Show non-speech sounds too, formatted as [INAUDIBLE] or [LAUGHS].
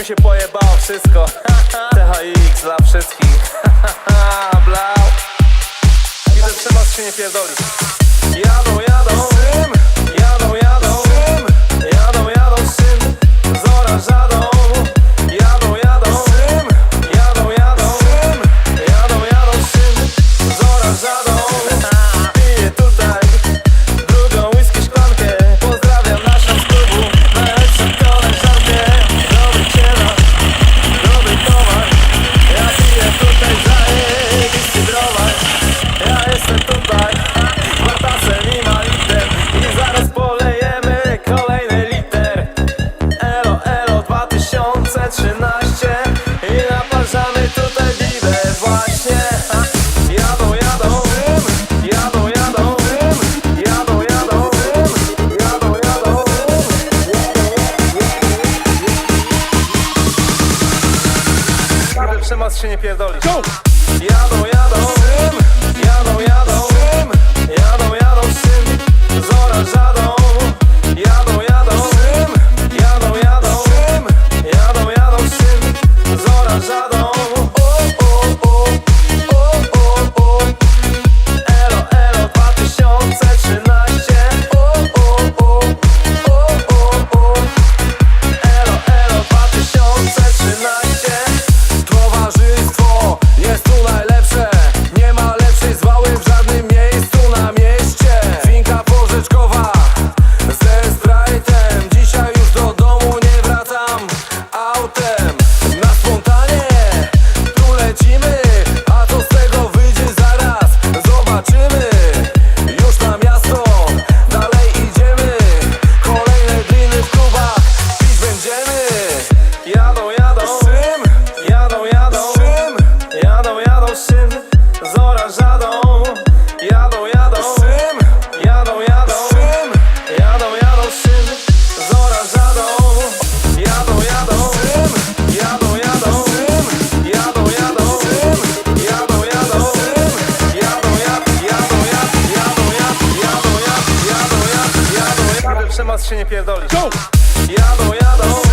mi się pojebało wszystko. [LAUGHS] THX dla wszystkich. [LAUGHS] Blau. Widzę, że was się nie pierdoli 13 I naparzamy tutaj bibę właśnie. Jadą, jadą, jadą, jadą. Jadą, jadą, jadą, jadą. Każdy przemoc się nie pierdoli. przemoc się nie pierdoli Go! Jadą, jadą